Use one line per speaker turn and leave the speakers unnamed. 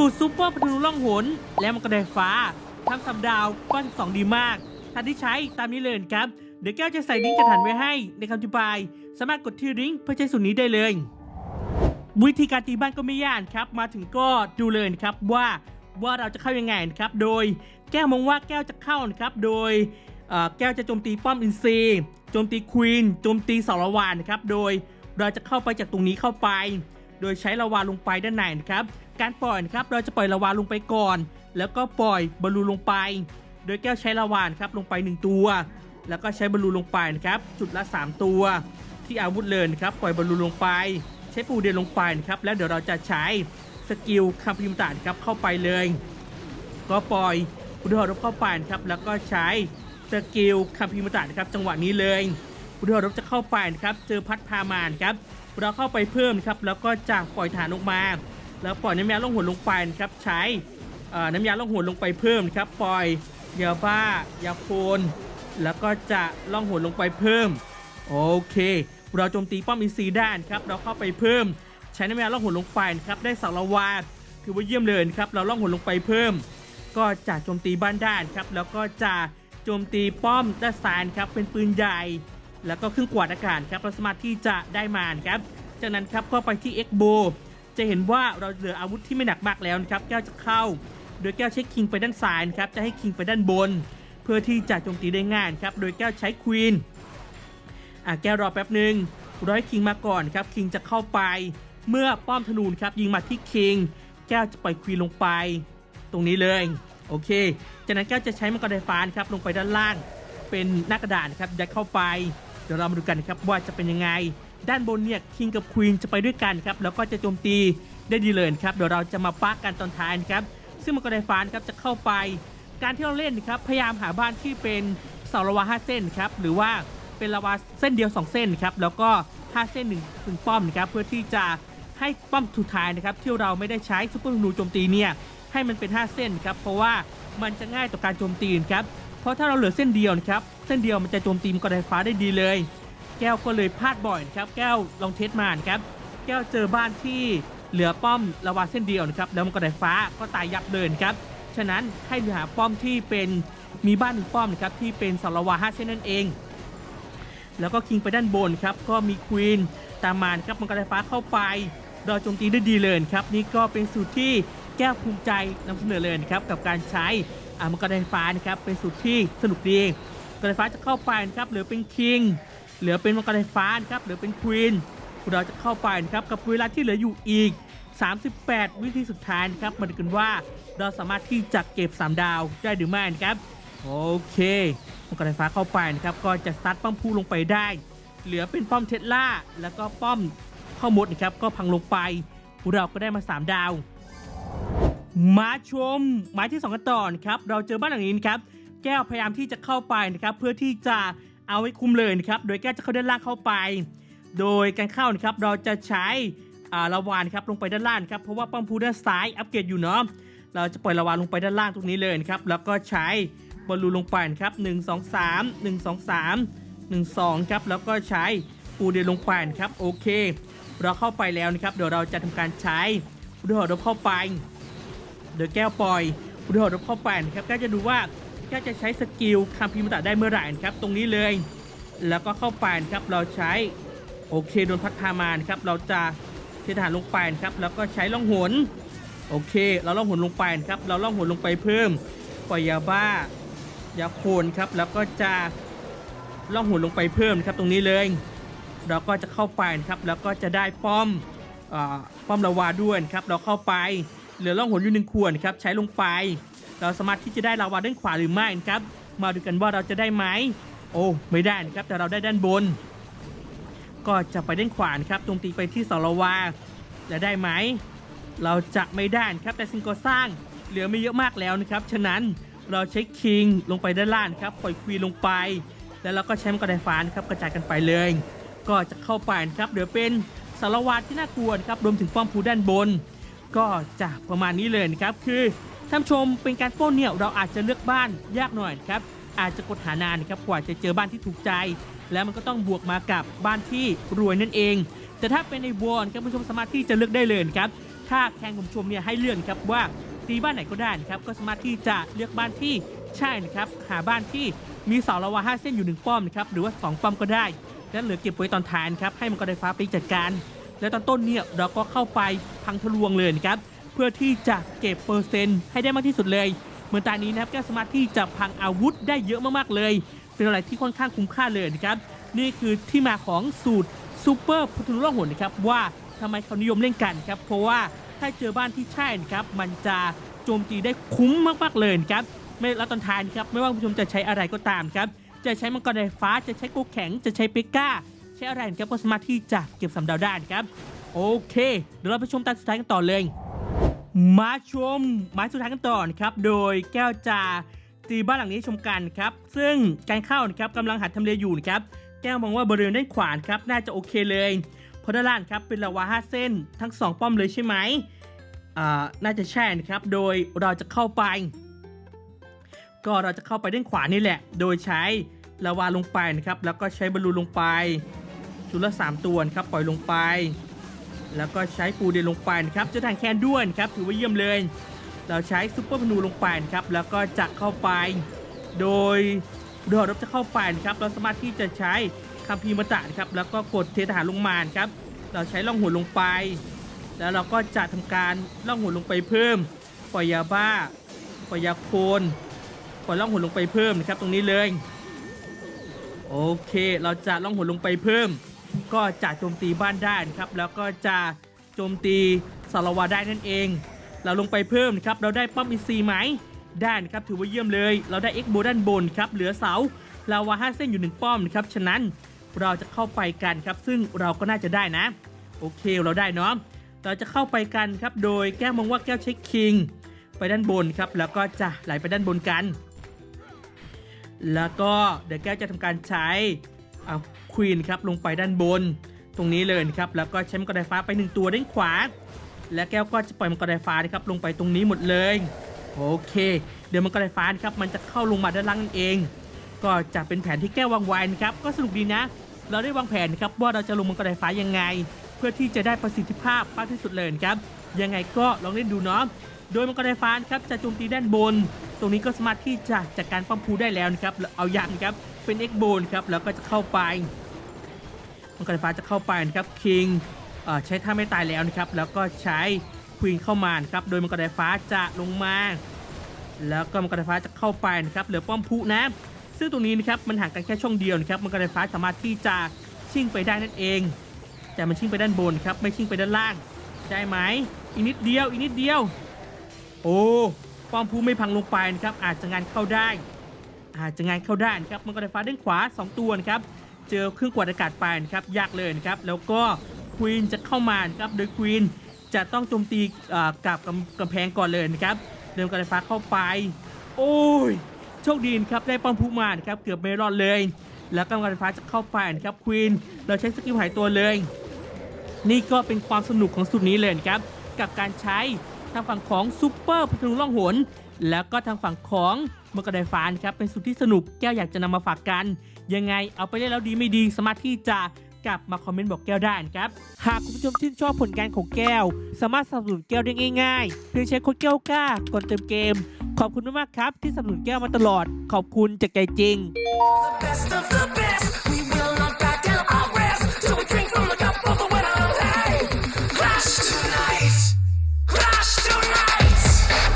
สูตรซูเปอร์ประตูล่องหน และมังกรไฟฟ้าทั้งสามดาวก้อนสองดีมากท่านที่ใช้ตามนี้เลยครับ เดี๋ยวแก้วจะใส่ลิงก์จัดหันไว้ให้ในคำอธิบาย สามารถกดที่ลิงก์เพื่อใช้สูตรนี้ได้เลย วิธีการตีบ้านก็ไม่ยากครับ มาถึงก็ดูเลยครับว่าว่าเราจะเข้ายังไงนะครับ โดยแก้วมองว่าแก้วจะเข้านะครับ โดยแก้วจะโจมตีป้อมอินซีโจมตีควีนโจมตีสารวานนะครับ โดยเราจะเข้าไปจากตรงนี้เข้าไป โดยใช้ละวาลงไปด้านในนะครับ การปล่อยนะครับเราจะปล่อยละวาลงไปก่อน แล้วก็ปล่อยบอลลูนลงไป โดยแก้วใช้ละวานครับลงไป 1 ตัว แล้วก็ใช้บอลลูนลงไปนะครับจุดละ 3 ตัว ที่อาวุธเลยนครับปล่อยบอลลูนลงไป ใช้ปูเดนลงไปนะครับแล้วเดี๋ยวเราจะใช้สกิลคัมพิมตานครับเข้าไปเลย ก็ปล่อยพุทธรบเข้าไปนะครับแล้วก็ใช้สกิลคัมพิมตานนะครับจังหวะนี้เลยพุทธรบจะเข้าไปนะครับเจอพัดพามานครับเราเข้าไปเพิ่มครับแล้วก็จะปล่อยฐานออกมา แล้วปล่อยน้ำยาล่องหนลงไปนะครับใช้น้ำยาล่องหนลงไปเพิ่มนะครับปล่อยยาบ้ายาโคนแล้วก็จะล่องหนลงไปเพิ่มโอเคเราโจมตีป้อมอินซีด้านครับเราเข้าไปเพิ่ม ใช้น้ำยาล่องหนลงไปนะครับได้สารวาดถือว่าเยี่ยมเลยนครับเราล่องหนลงไปเพิ่ม ก็จะโจมตีบ้านด้านครับแล้วก็จะโจมตีป้อมด้านซ้ายครับเป็นปืนใหญ่ แล้วก็เครื่องกวาดอากาศครับเราสามารถที่จะได้มานครับจากนั้นครับก็ไปที่ X b o จะเห็นว่าเราเหลืออาวุธที่ไม่หนักมากแล้วนะครับ แก้วจะเข้า โดยแก้วใช้คิงไปด้านซ้ายนะครับ จะให้คิงไปด้านบน เพื่อที่จะโจมตีได้ง่ายครับ โดยแก้วใช้ควีนอะแก้วรอแป๊บหนึ่งร้อยคิงมาก่อนครับ คิงจะเข้าไป เมื่อป้อมธนูครับยิงมาที่คิง แก้วจะปล่อยควีนลงไป ตรงนี้เลย โอเค จากนั้นแก้วจะใช้มังกรไฟฟ้านครับ ลงไปด้านล่าง เป็นหน้ากระดานนะครับยัดเข้าไป เดี๋ยวเรามาดูกันครับว่าจะเป็นยังไง ด้านบนเนี่ยคิงกับควีนจะไปด้วยกันครับแล้วก็จะโจมตีได้ดีเลยครับเดี๋ยวเราจะมาปักกันตอนท้ายครับซึ่งมังกรไฟฟ้านครับจะเข้าไป การที่เราเล่นนะครับพยายามหาบ้านที่เป็นเสาระวาห้าเส้นครับหรือว่าเป็นระวาเส้นเดียว 2 เส้นครับแล้วก็ 5 เส้นหนึ่งถึงป้อมนะครับเพื่อที่จะให้ป้อมสุดท้ายนะครับที่เราไม่ได้ใช้ซุปเปอร์นูโจมตีเนี่ยให้มันเป็น 5 เส้นครับเพราะว่ามันจะง่ายต่อการโจมตีครับเพราะถ้าเราเหลือเส้นเดียวนะครับเส้นเดียวมันจะโจมตีมังกรไฟฟ้าได้ดีเลย แก้วก็เลยพลาดบ่อยนะครับแก้วลองเทสมานครับแก้วเจอบ้านที่เหลือป้อมระวาเส้นเดียวนะครับแล้วมังกรไฟฟ้าก็ตายยับเลยนครับฉะนั้นให้หาป้อมที่เป็นมีบ้านหนึ่งป้อมนะครับที่เป็นสารวาห้าเส้นนั่นเอง แล้วก็คิงไปด้านบนครับก็มีควีนตามมานครับมังกรไฟฟ้าเข้าไปเราโจมตีได้ดีเลยครับนี่ก็เป็นสูตรที่แก้วภูมิใจนำเสนอเลยนะครับกับการใช้อ่ามังกรไฟฟ้านะครับเป็นสูตรที่สนุกดีมังกรไฟฟ้าจะเข้าไปนะครับหลือเป็นคิง เหลือเป็นมังกรไฟฟ้านครับเหลือเป็นควีนเราจะเข้าไปนะครับกับเวลาที่เหลืออยู่อีก 38 วิธีสุดท้ายนะครับมาดูกันว่าเราสามารถที่จะเก็บ 3 ดาวได้หรือไม่นะครับโอเคมังกรไฟฟ้าเข้าไปนะครับก็จะสตาร์ทป้อมพูลงไปได้ เหลือเป็นป้อมเทสลาแล้วก็ป้อมข้าวมดนะครับก็พังลงไปเราก็ได้มา 3 ดาว มาชมหมายที่2กันต่อนะครับเราเจอบ้านหลังนี้นะครับแก้วพยายามที่จะเข้าไปนะครับเพื่อที่จะ เอาไว้คุมเลยนะครับ โดยแก้วจะเข้าด้านล่างเข้าไป โดยการเข้านะครับเราจะใช้อ่าละวานครับลงไปด้านล่างครับเพราะว่าป้อมพูด้านซ้ายอัปเกรดอยู่เนาะเราจะปล่อยละวานลงไปด้านล่างตรงนี้เลยนะครับแล้วก็ใช้บอลลูนลงไปนะครับ1 2 3 1 2 3 1 2ครับแล้วก็ใช้ปูเดนลงไปนะครับโอเค เราเข้าไปแล้วนะครับเดี๋ยวเราจะทำการใช้ปูเดหอดเข้าไปเดี๋ยวแก้วปล่อยปูเดหอดเข้าไปนะครับแก้วจะดูว่า แก้วจะใช้สกิลคัมพิมพ์ตะได้เมื่อไหร่นะครับ ตรงนี้เลย แล้วก็เข้าไปนะครับ เราใช้โอเคโดนพัดพามานครับ เราจะเทฐานลงไปนะครับ แล้วก็ใช้ล่องหน โอเค เราล่องหนลงไปนะครับ เราล่องหนลงไปเพิ่มปล่อยยาบ้ายาโคนครับ แล้วก็จะล่องหนลงไปเพิ่มครับ ตรงนี้เลย เราก็จะเข้าไปนะครับ แล้วก็จะได้ป้อมอป้อมละวาด้วยครับ เราเข้าไป เหลือล่องหนอยู่หนึ่งขวดนครับ ใช้ลงไป เราสามารถที่จะได้ลาวาด้านขวาหรือไม่นะครับ มาดูกันว่าเราจะได้ไหม โอ้ ไม่ได้นะครับ แต่เราได้ด้านบน ก็จะไปด้านขวานะครับโจมตีไปที่เสาละวาจะได้ไหม เราจะไม่ได้นะครับ แต่สิ่งก่อสร้างเหลือไม่เยอะมากแล้วนะครับ ฉะนั้นเราใช้คิงลงไปด้านล่างครับ ปล่อยควีลงไป แล้วเราก็ใช้มังกรไฟฟ้านครับกระจายกันไปเลย ก็จะเข้าไปนะครับเดี๋ยวเป็นสารวัตรที่น่ากลัวนะครับ รวมถึงป้อมพูด้านบน ก็จะประมาณนี้เลยนะครับ คือ ท่านชมเป็นการปล้นเนี่ยเราอาจจะเลือกบ้านยากหน่อยครับ อาจจะกดหานานนะครับกว่าจะเจอบ้านที่ถูกใจ แล้วมันก็ต้องบวกมากับบ้านที่รวยนั่นเอง แต่ถ้าเป็นในวอนครับผู้ชมสามารถที่จะเลือกได้เลยครับถ้าแข่งผู้ชมเนี่ยให้เลือกนครับว่าตีบ้านไหนก็ได้ครับก็สามารถที่จะเลือกบ้านที่ใช่นะครับหาบ้านที่มีเสาละวาห้าเส้นอยู่หนึ่งป้อมนะครับหรือว่าสองป้อมก็ได้แล้วเหลือเก็บไว้ตอนท้ายนครับให้มังกรไฟฟ้าไปจัดการ แล้วตอนต้นเนี่ยเราก็เข้าไปพังทะลวงเลยครับ เพื่อที่จะเก็บเปอร์เซ็นต์ให้ได้มากที่สุดเลย เหมือนตอนนี้นะครับแก้วสามารถที่จะพังอาวุธได้เยอะมากๆเลย เป็นอะไรที่ค่อนข้างคุ้มค่าเลยนะครับนี่คือที่มาของสูตรซูเปอร์พัทลุล่องหนนะครับว่าทำไมเขานิยมเล่นกันครับเพราะว่าถ้าเจอบ้านที่ใช่นะครับมันจะโจมตีได้คุ้มมากๆเลยนะครับไม่แล้วตอนท้ายนะครับไม่ว่าคุณผู้ชมจะใช้อะไรก็ตามครับจะใช้มังกรไฟฟ้าจะใช้โกแข็งจะใช้เปก้า ใช้อะไรนะครับก็สามารถที่จะเก็บสำดาวได้นะครับ โอเค เดี๋ยวเราไปชมตอนสุดท้ายกันต่อเลย มาชมไม้สุดท้ายกันต่อนะครับ โดยแก้วจาตีบ้านหลังนี้ชมกันครับ ซึ่งการเข้านะครับกำลังหัดทำเลอยู่นะครับ แก้วมองว่าบริเวณด้านขวาครับน่าจะโอเคเลย เพราะด้านล่างครับเป็นลาวาห้าเส้นทั้งสองป้อมเลยใช่ไหมอ่าน่าจะใช่นะครับ โดยเราจะเข้าไป ก็เราจะเข้าไปด้านขวานี่แหละ โดยใช้ลาวาลงไปนะครับ แล้วก็ใช้บอลลูนลงไป ชุดละสามตัวครับปล่อยลงไป แล้วก็ใช้ปูเดนลงไปนะครับจะทางแคนด้วนครับถือว่าเยี่ยมเลย เราใช้ซุปเปอร์พนูลงไปนะครับแล้วก็จะเข้าไป โดยโดยเราจะเข้าไปนะครับเราสามารถที่จะใช้คัมภีร์มตะครับแล้วก็กดเททหารลงมานครับเราใช้ล่องหนลงไป แล้วเราก็จะทำการล่องหนลงไปเพิ่มปล่อยยาบ้าปล่อยยาโคนปล่อยล่องหนลงไปเพิ่มนะครับตรงนี้เลยโอเค เราจะล่องหนลงไปเพิ่ม ก็จะโจมตีบ้านได้นะครับแล้วก็จะโจมตีสารวาได้นั่นเอง เราลงไปเพิ่มนะครับเราได้ป้อมอีซีไหมได้นะครับถือว่าเยี่ยมเลย เราได้เอ็กโบด้านบนครับเหลือเสาลาวาห้าเส้นอยู่หนึ่งป้อมนะครับฉะนั้นเราจะเข้าไปกันครับซึ่งเราก็น่าจะได้นะ โอเคเราได้เนาะเราจะเข้าไปกันครับโดยแก้วมองว่าแก้วเช็คคิงไปด้านบนครับแล้วก็จะไหลไปด้านบนกัน แล้วก็เดี๋ยวแก้วจะทำการใช้เอา ควีนครับลงไปด้านบน ตรงนี้เลยนะครับแล้วก็ใช้มังกรไฟฟ้าไปหนึ่งตัวด้านขวา และแก้วก็จะปล่อยมังกรไฟฟ้านะครับลงไปตรงนี้หมดเลยโอเค เดี๋ยวมังกรไฟฟ้านะครับมันจะเข้าลงมาด้านล่างนั่นเอง ก็จะเป็นแผนที่แก้ววางไว้นะครับก็สนุกดีนะ เราได้วางแผนนะครับว่าเราจะลงมังกรไฟฟ้ายังไง เพื่อที่จะได้ประสิทธิภาพมากที่สุดเลยนะครับยังไงก็ลองเล่นดูเนาะโดยมังกรไฟฟ้านะครับจะโจมตีด้านบน ตรงนี้ก็สามารถที่จะจัดการป้อมพูได้แล้วนะครับเอายันครับเป็นเอ็กโบนครับแล้วก็จะเข้าไป มังกรไฟฟ้าจะเข้าไปนะครับคิงใช้ท่าไม่ตายแล้วนะครับแล้วก็ใช้ควีนเข้ามานะครับโดยมังกรไฟฟ้าจะลงมา แล้วก็มังกรไฟฟ้าจะเข้าไปนะครับเหลือป้อมพุนะซึ่งตรงนี้นะครับมันห่างกันแค่ช่องเดียวนะครับมังกรไฟฟ้าสามารถที่จะชิ่งไปได้นั่นเอง แต่มันชิ่งไปด้านบนครับไม่ชิ่งไปด้านล่างได้ไหมอีกนิดเดียวอีกนิดเดียว โอ้ป้อมพูไม่พังลงไปนะครับอาจจะงานเข้าได้อาจจะงานเข้าได้นะครับมังกรไฟฟ้าด้านขวา 2 ตัวนะครับ เจอเครื่องกวาดอากาศไปนะครับยากเลยนะครับแล้วก็ควีนจะเข้ามานะครับโดยควีนจะต้องโจมตีกับกำกำแพงก่อนเลยนะครับเดินมังกรไฟฟ้าเข้าไป โอ้ยโชคดีนะครับได้ป้อมพูมานะครับเกือบไม่รอดเลย แล้วก็มังกรไฟฟ้าจะเข้าไปนะครับควีนเราใช้สกิลหายตัวเลย นี่ก็เป็นความสนุกของสูตรนี้เลยนะครับกับการใช้ทางฝั่งของซูเปอร์พัทลุล่องหนแล้วก็ทางฝั่งของมังกรไฟฟ้านะครับเป็นสูตรที่สนุกแก้วอยากจะนำมาฝากกัน ยังไงเอาไปเล่นแล้วดีไม่ดีสามารถที่จะกลับมาคอมเมนต์บอกแก้วได้นะครับ หากคุณผู้ชมชื่นชอบผลงานของแก้ว สามารถสนับสนุนแก้วได้ง่ายๆเพียงใช้โค้ดแก้วกล้ากดเติมเกม ขอบคุณมากๆครับ ที่สนับสนุนแก้วมาตลอด ขอบคุณจากใจจริง
best of the best. We